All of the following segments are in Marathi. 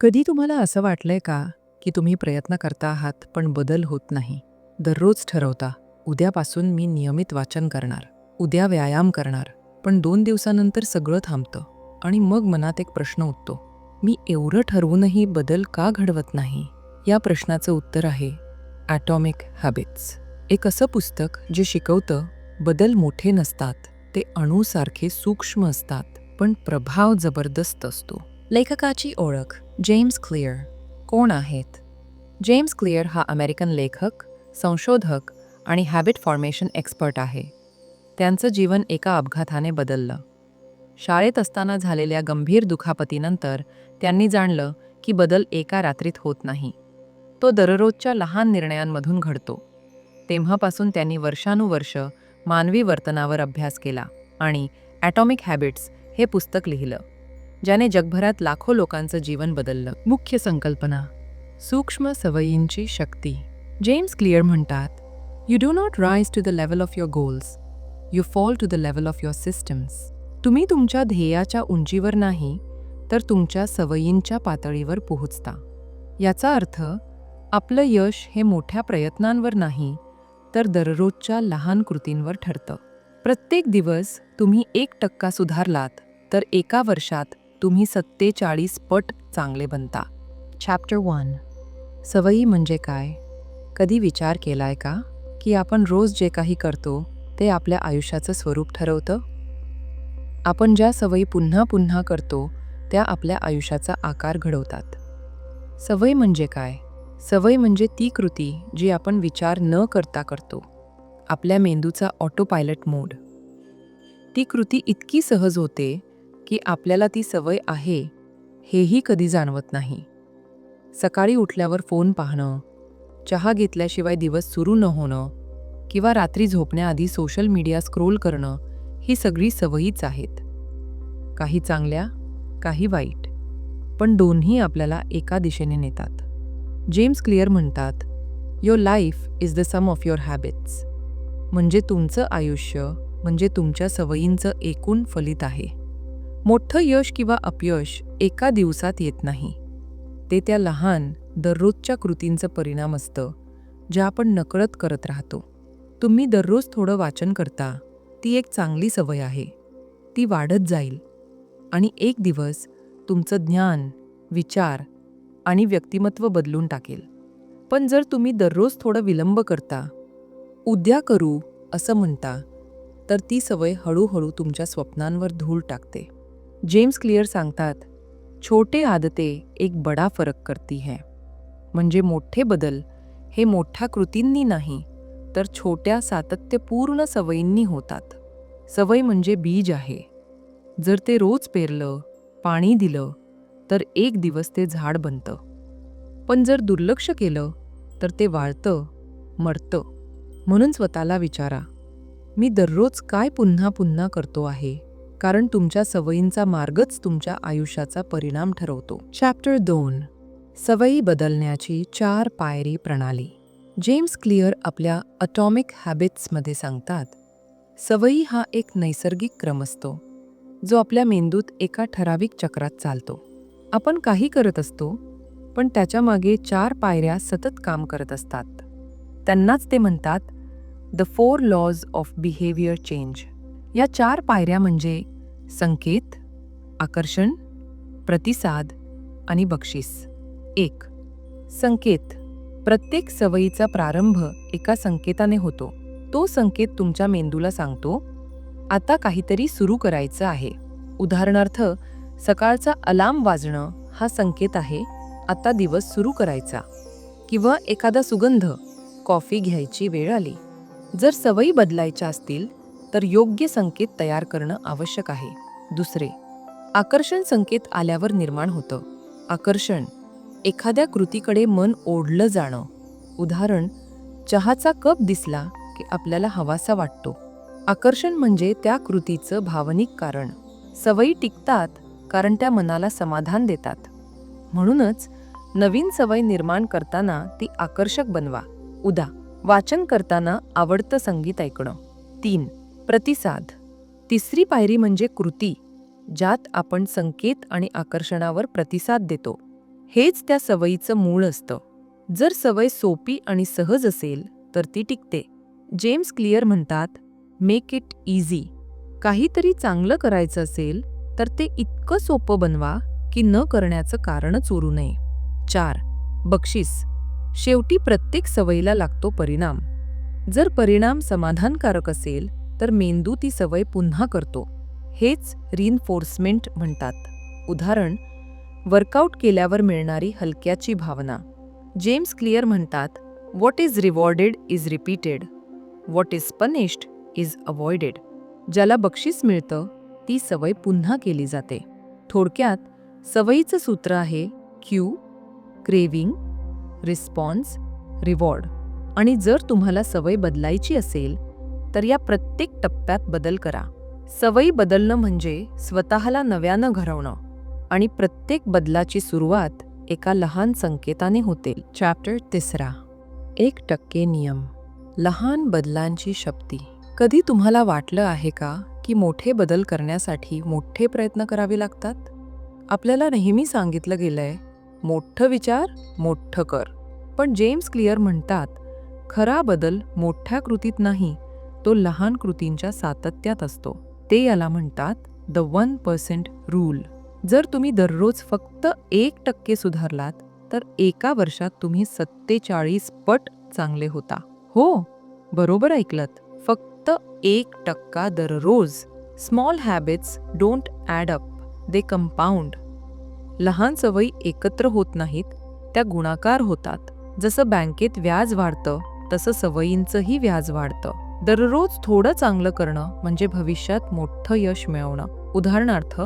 कधी तुम्हाला असं वाटलंय का की तुम्ही प्रयत्न करता आहात पण बदल होत नाही? दररोज ठरवता उद्यापासून मी नियमित वाचन करणार उद्या व्यायाम करणार पण दोन दिवसानंतर सगळं थांबतं आणि मग मनात एक प्रश्न उठतो मी एवढं ठरवूनही बदल का घडवत नाही? या प्रश्नाचं उत्तर आहे ॲटॉमिक हॅबिट्स एक असं पुस्तक जे शिकवतं बदल मोठे नसतात ते अणूसारखे सूक्ष्म असतात पण प्रभाव जबरदस्त असतो. लेखकाची ओळख जेम्स क्लिअर. कोण आहेत? जेम्स क्लिअर हा अमेरिकन लेखक संशोधक आणि हॅबिट फॉर्मेशन एक्सपर्ट आहे. त्यांचं जीवन एका अपघाताने बदललं. शाळेत असताना झालेल्या गंभीर दुखापतीनंतर त्यांनी जाणलं की बदल एका रात्रीत होत नाही. तो दररोजच्या लहान निर्णयांमधून घडतो. तेव्हापासून त्यांनी वर्षानुवर्ष मानवी वर्तनावर अभ्यास केला आणि ॲटॉमिक हॅबिट्स हे पुस्तक लिहिलं. ज्याने जगभरात लाखो लोकांचं जीवन बदललं. मुख्य संकल्पना सूक्ष्म सवयींची शक्ती. जेम्स क्लिअर म्हणतात you do not rise to the level of your goals you fall to the level of your systems तुम्ही तुमच्या ध्येयाच्या उंचीवर नाही तर तुमच्या सवयींच्या पातळीवर पोहोचता. याचा अर्थ आपलं यश हे मोठ्या प्रयत्नांवर नाही तर दररोजच्या लहान कृतींवर ठरतं. प्रत्येक दिवस तुम्ही एक टक्का सुधारलात तर एका वर्षात तुम्ही सत्तेचाळीस पट चांगले बनता. चॅप्टर वन सवयी म्हणजे काय? कधी विचार केलाय का? की आपण रोज जे काही करतो ते आपल्या आयुष्याचं स्वरूप ठरवतं? आपण ज्या सवयी पुन्हा पुन्हा करतो त्या आपल्या आयुष्याचा आकार घडवतात. सवय म्हणजे काय? सवय म्हणजे ती कृती जी आपण विचार न करता करतो. आपल्या मेंदूचा ऑटो पायलट मोड ती कृती इतकी सहज होते की आपल्याला ती सवय आहे हेही कधी जाणवत नाही. सकाळी उठल्यावर फोन पाहणं चहा घेतल्याशिवाय दिवस सुरू न होणं किंवा रात्री झोपण्याआधी सोशल मीडिया स्क्रोल करणं ही सगळी सवयीच आहेत. काही चांगल्या काही वाईट पण दोन्ही आपल्याला एका दिशेने नेतात. जेम्स क्लिअर म्हणतात your life is the sum of your habits म्हणजे तुमचं आयुष्य म्हणजे तुमच्या सवयींचं एकूण फलित आहे. मोठं यश किंवा अपयश एका दिवसात येत नाही. ते त्या लहान दररोजच्या कृतींचं परिणाम असतं ज्या आपण नकळत करत राहतो. तुम्ही दररोज थोडं वाचन करता ती एक चांगली सवय आहे. ती वाढत जाईल. आणि एक दिवस तुमचं ज्ञान विचार आणि व्यक्तिमत्व बदलून टाकेल. पण जर तुम्ही दररोज थोडं विलंब करता उद्या करू असं म्हणता तर ती सवय हळूहळू तुमच्या स्वप्नांवर धूळ टाकते. जेम्स क्लिअर सांगतात छोटे आदते एक बडा फरक करती है. म्हणजे मोठे बदल हे मोठ्या कृतींनी नाही तर छोट्या सातत्यपूर्ण सवयींनी होतात. सवय म्हणजे बीज आहे. जर ते रोज पेरलं पाणी दिलं तर एक दिवस ते झाड बनतं. पण जर दुर्लक्ष केलं तर ते वाळतं मरतं. म्हणून स्वतःला विचारा मी दररोज काय पुन्हा पुन्हा करतो आहे? कारण तुमच्या सवयींचा मार्गच तुमच्या आयुष्याचा परिणाम ठरवतो. चॅप्टर दोन. सवयी बदलण्याची चार पायरी प्रणाली. जेम्स क्लिअर आपल्या अटॉमिक हॅबिट्समध्ये सांगतात सवयी हा एक नैसर्गिक क्रम असतो जो आपल्या मेंदूत एका ठराविक चक्रात चालतो. आपण काही करत असतो पण त्याच्यामागे चार पायऱ्या सतत काम करत असतात. त्यांनाच ते म्हणतात the four laws of behaviour change या चार पायऱ्या म्हणजे संकेत आकर्षण प्रतिसाद आणि बक्षीस. एक संकेत. प्रत्येक सवयीचा प्रारंभ एका संकेताने होतो. तो संकेत तुमच्या मेंदूला सांगतो आता काहीतरी सुरू करायचं आहे. उदाहरणार्थ सकाळचा अलार्म वाजणं हा संकेत आहे आता दिवस सुरू करायचा. किंवा एखादा सुगंध कॉफी घ्यायची वेळ आली. जर सवयी बदलायच्या असतील तर योग्य संकेत तयार करणं आवश्यक आहे. दुसरे आकर्षण संकेत आल्यावर निर्माण होतं. आकर्षण एखाद्या कृतीकडे मन ओढलं जाणं. उदाहरण चहाचा कप दिसला की आपल्याला हवासा वाटतो. आकर्षण म्हणजे त्या कृतीचं भावनिक कारण. सवयी टिकतात कारण त्या मनाला समाधान देतात. म्हणूनच नवीन सवय निर्माण करताना ती आकर्षक बनवा. उदा वाचन करताना आवडतं संगीत ऐकणं. तीन प्रतिसाद. तिसरी पायरी म्हणजे कृती ज्यात आपण संकेत आणि आकर्षणावर प्रतिसाद देतो. हेच त्या सवयीचं मूळ असतं. जर सवय सोपी आणि सहज असेल तर ती टिकते. जेम्स क्लिअर म्हणतात मेक इट इझी. काहीतरी चांगलं करायचं असेल तर ते इतकं सोपं बनवा की न करण्याचं कारणच उरू नये. चार बक्षीस. शेवटी प्रत्येक सवयीला लागतो परिणाम. जर परिणाम समाधानकारक असेल तर मेंदू ती सवय पुन्हा करतो. हेच रिइन्फोर्समेंट म्हणतात. उदाहरण वर्कआउट केल्यावर मिळणारी हलक्याची भावना. जेम्स क्लिअर म्हणतात what is rewarded is repeated what is punished is avoided ज्याला बक्षीस मिळतं ती सवय पुन्हा केली जाते. थोडक्यात सवयीचं सूत्र आहे क्यू क्रेविंग रिस्पॉन्स रिवॉर्ड आणि जर तुम्हाला सवय बदलायची असेल तर या प्रत्येक टप्प्यात बदल करा. सवयी बदलणं म्हणजे स्वतःला नव्यानं घडवणं आणि प्रत्येक बदलाची सुरुवात एका लहान संकेताने होते. चॅप्टर तिसरा. एक टक्के नियम. लहान बदलांची शक्ती. कधी तुम्हाला वाटलं आहे का की मोठे बदल करण्यासाठी मोठे प्रयत्न करावे लागतात? आपल्याला नेहमी सांगितलं गेलंय मोठं विचार मोठं कर. पण जेम्स क्लिअर म्हणतात खरा बदल मोठ्या कृतीत नाही तो लहान कृतींच्या सातत्यात असतो. ते याला म्हणतात द वन पर्सेंट रूल जर तुम्ही दररोज फक्त एक टक्के सुधारलात तर एका वर्षात तुम्ही सत्तेचाळीस पट चांगले होता. हो बरोबर ऐकलत. फक्त एक टक्का दररोज. Small habits don't add up they compound लहान सवयी एकत्र होत नाहीत त्या गुणाकार होतात. जसं बँकेत व्याज वाढतं तसं सवयींचंही व्याज वाढतं. दररोज थोडं चांगलं करणं म्हणजे भविष्यात मोठं यश मिळवणं. उदाहरणार्थ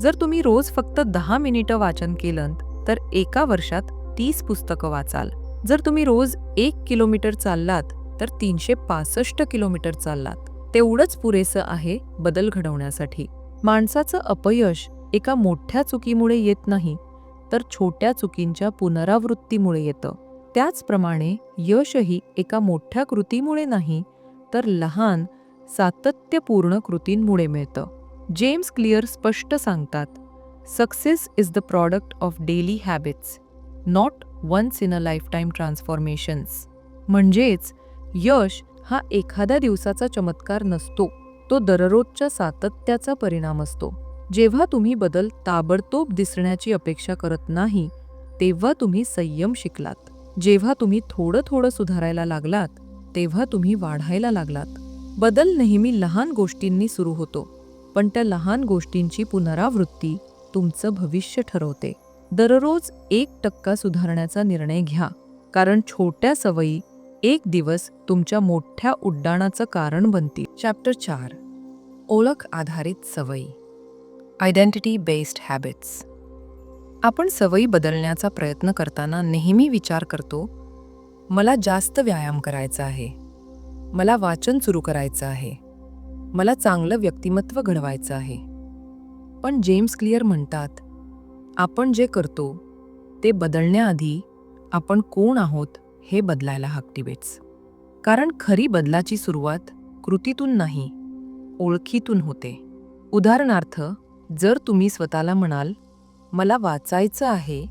जर तुम्ही रोज फक्त दहा मिनिटं वाचन केलं तर एका वर्षात तीस पुस्तकं वाचाल. जर तुम्ही रोज एक किलोमीटर चाललात तर तीनशे पासष्ट किलोमीटर चाललात. तेवढंच पुरेसं आहे बदल घडवण्यासाठी. माणसाचं अपयश एका मोठ्या चुकीमुळे येत नाही तर छोट्या चुकींच्या पुनरावृत्तीमुळे येतं. त्याचप्रमाणे यशही एका मोठ्या कृतीमुळे नाही तर लहान सातत्यपूर्ण कृतींमुळे मिळतं. जेम्स क्लिअर स्पष्ट सांगतात success is the product of daily habits not once in a lifetime transformations म्हणजेच यश हा एखाद्या दिवसाचा चमत्कार नसतो तो दररोजच्या सातत्याचा परिणाम असतो. जेव्हा तुम्ही बदल ताबडतोब दिसण्याची अपेक्षा करत नाही तेव्हा तुम्ही संयम शिकलात. जेव्हा तुम्ही थोडं थोडं सुधारायला लागलात तेव्हा तुम्ही वाढायला लागलात. बदल नेहमी लहान गोष्टींनी सुरू होतो पण त्या लहान गोष्टींची पुनरावृत्ती तुमचं भविष्य ठरवते. दररोज एक टक्का सुधारण्याचा निर्णय घ्या कारण छोट्या सवयी एक दिवस तुमच्या मोठ्या उड्डाणाचं कारण बनतील. चॅप्टर चार. ओळख आधारित सवयी. आयडेंटिटी बेस्ड हॅबिट्स आपण सवयी बदलण्याचा प्रयत्न करताना नेहमी विचार करतो मला जास्त व्यायाम करायचा आहे. मला वाचन सुरू करायचं आहे. मला चांगलं व्यक्तिमत्व घडवायचं आहे. पण जेम्स क्लिअर म्हणतात आपण जे करतो ते बदलण्याआधी आपण कोण आहोत हे बदलायला हक्टिवेट्स कारण खरी बदलाची सुरुवात कृतीतून नाही ओळखीतून होते. उदाहरणार्थ जर तुम्ही स्वतःला म्हणाल मला वाचायचं आहे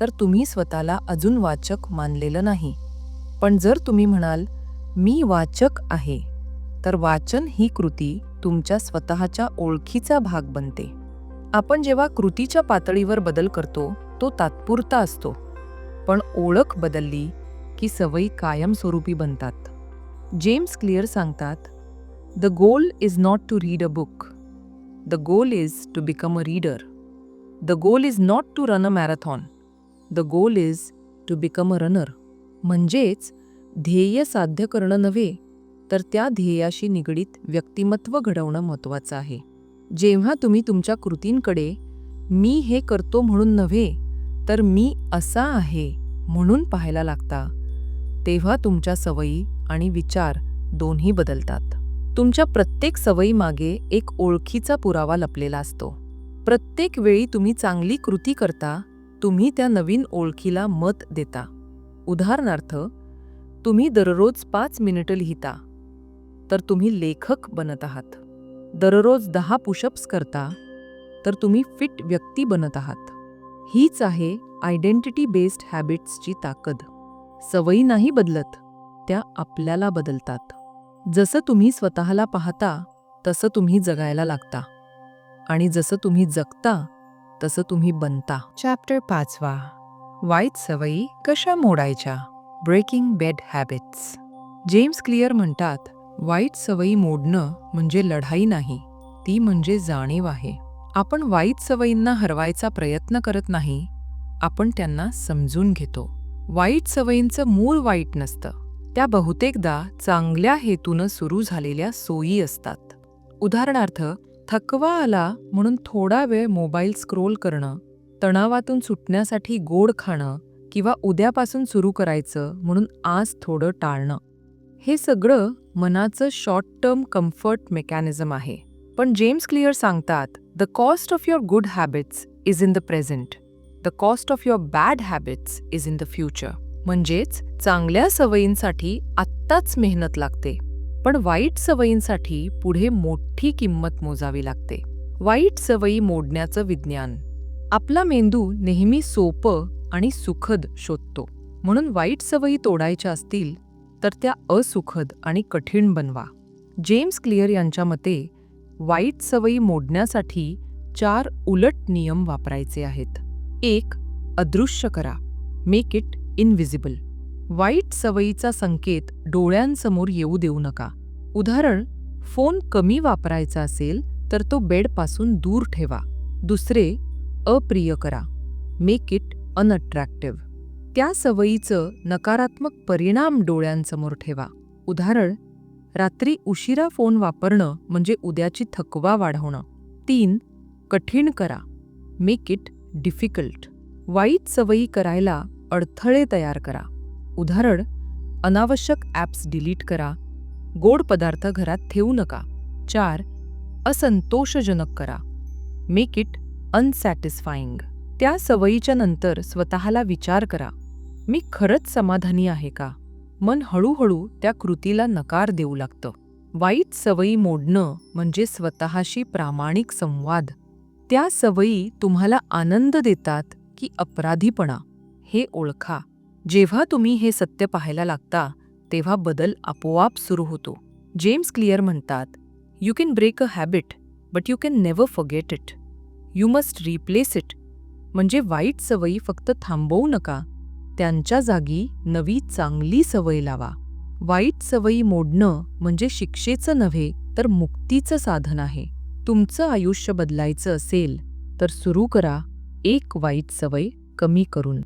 तर तुम्ही स्वतःला अजून वाचक मानलेलं नाही. पण जर तुम्ही म्हणाल मी वाचक आहे तर वाचन ही कृती तुमच्या स्वतःच्या ओळखीचा भाग बनते. आपण जेव्हा कृतीच्या पातळीवर बदल करतो तो तात्पुरता असतो. पण ओळख बदलली की सवयी कायमस्वरूपी बनतात. जेम्स क्लिअर सांगतात the goal is not to read a book. The goal is to become a reader. The goal is not to run a marathon. The goal is to become a runner. म्हणजेच ध्येय साध्य करणं नव्हे तर त्या ध्येयाशी निगडीत व्यक्तिमत्व घडवणं महत्त्वाचं आहे. जेव्हा तुम्ही तुमच्या कृतींकडे मी हे करतो म्हणून नव्हे तर मी असा आहे म्हणून पाहायला लागता तेव्हा तुमच्या सवयी आणि विचार दोन्ही बदलतात. तुमच्या प्रत्येक सवयीमागे एक ओळखीचा पुरावा लपलेला असतो. प्रत्येक वेळी तुम्ही चांगली कृती करता तुम्ही त्या नवीन ओळखीला मत देता. उदाहरणार्थ तुम्ही दररोज पाच मिनिटं लिहिता तर तुम्ही लेखक बनत आहात. दररोज दहा पुशअप्स करता तर तुम्ही फिट व्यक्ती बनत आहात. हीच आहे आयडेंटिटी बेस्ड हॅबिट्सची ताकद. सवयी नाही बदलत त्या आपल्याला बदलतात. जसं तुम्ही स्वतःला पाहता तसं तुम्ही जगायला लागता. आणि जसं तुम्ही जगता तसं तुम्ही बनता. चॅप्टर पाचवा. वाईट सवयी कशा मोडायच्या? Breaking bad habits James Clear म्हणतात वाईट सवयी मोडणं म्हणजे लढाई नाही ती म्हणजे जाणीव आहे. आपण वाईट सवयींना हरवायचा प्रयत्न करत नाही आपण त्यांना समजून घेतो. वाईट सवयींचं मूळ वाईट नसतं. त्या बहुतेकदा चांगल्या हेतूनं सुरू झालेल्या सोयी असतात. उदाहरणार्थ थकवा आला म्हणून थोडा वेळ मोबाईल स्क्रोल करणं तणावातून सुटण्यासाठी गोड खाणं किंवा उद्यापासून सुरू करायचं म्हणून आज थोडं टाळणं. हे सगळं मनाचं शॉर्ट टर्म कम्फर्ट मेकॅनिझम आहे. पण जेम्स क्लिअर सांगतात the cost of your good habits is in the present the cost of your bad habits is in the future म्हणजेच चांगल्या सवयींसाठी आत्ताच मेहनत लागते. पण वाईट सवयींसाठी पुढे मोठी किंमत मोजावी लागते. वाईट सवयी मोडण्याचं विज्ञान. आपला मेंदू नेहमी सोपं आणि सुखद शोधतो. म्हणून वाईट सवयी तोडायच्या असतील तर त्या असुखद आणि कठीण बनवा. जेम्स क्लिअर यांच्या मते वाईट सवयी मोडण्यासाठी चार उलट नियम वापरायचे आहेत. एक अदृश्य करा. मेक इट इनविजिबल वाईट सवयीचा संकेत डोळ्यांसमोर येऊ देऊ नका. उदाहरण फोन कमी वापरायचा असेल तर तो बेडपासून दूर ठेवा. दुसरे अप्रिय करा. मेक इट अनअट्रॅक्टिव्ह त्या सवयीचं नकारात्मक परिणाम डोळ्यांसमोर ठेवा. उदाहरण रात्री उशिरा फोन वापरणं म्हणजे उद्याची थकवा वाढवणं. तीन कठीण करा. मेक इट डिफिकल्ट वाईट सवयी करायला अडथळे तयार करा. उदाहरण अनावश्यक ॲप्स डिलीट करा. गोड पदार्थ घरात ठेवू नका. चार असंतोषजनक करा. मेक इट अनसॅटिस्फाईंग त्या सवयीच्या नंतर स्वतःला विचार करा. मी खरंच समाधानी आहे का? मन हळूहळू त्या कृतीला नकार देऊ लागतं. वाईट सवयी मोडणं म्हणजे स्वतःशी प्रामाणिक संवाद. त्या सवयी तुम्हाला आनंद देतात की अपराधीपणा. हे ओळखा. जेव्हा तुम्ही हे सत्य पाहायला लागता तेव्हा बदल आपोआप सुरू होतो. जेम्स क्लिअर म्हणतात you can break a habit but you can never forget it you must replace it म्हणजे वाईट सवयी फक्त थांबवू नका. त्यांच्या जागी नवी चांगली सवय लावा. वाईट सवयी मोडणं म्हणजे शिक्षेचं नव्हे तर मुक्तीचं साधन आहे. तुमचं आयुष्य बदलायचं असेल तर सुरू करा. एक वाईट सवय कमी करून.